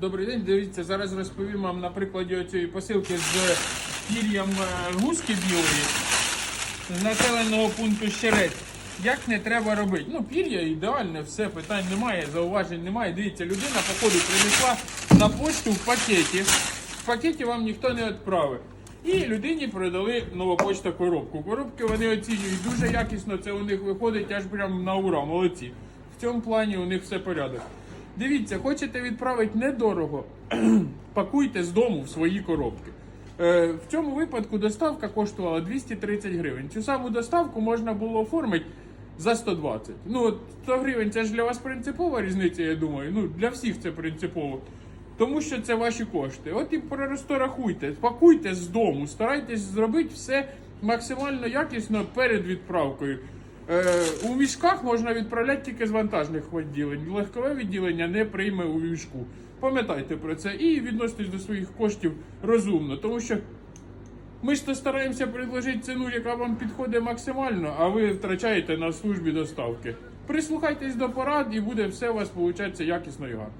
Добрий день, дивіться, зараз розповім вам на прикладі цієї посилки з пір'ям е, гуски білої з населеного пункту Щерець. Як не треба робити? Ну, пір'я ідеальне, все, питань немає, зауважень немає. Дивіться, людина, походу, принесла на пошту в пакеті. В пакеті вам ніхто не відправив. І людині продали нова почта коробку. Коробки вони оцінюють дуже якісно, це у них виходить аж прям на ура, молодці. В цьому плані у них все порядок. Дивіться, хочете відправити недорого, пакуйте з дому в свої коробки. Е, в цьому випадку доставка коштувала 230 гривень. Цю саму доставку можна було оформити за 120. Ну, от 100 гривень це ж для вас принципова різниця, я думаю. Ну, для всіх це принципово. Тому що це ваші кошти. От і просто пакуйте з дому, старайтесь зробити все максимально якісно перед відправкою. Е, у мішках можна відправляти тільки з вантажних відділень. Легкове відділення не прийме у мішку. Пам'ятайте про це і відноситесь до своїх коштів розумно, тому що ми ж то стараємося предложити ціну, яка вам підходить максимально, а ви втрачаєте на службі доставки. Прислухайтесь до порад і буде все у вас получатися якісно і гарно.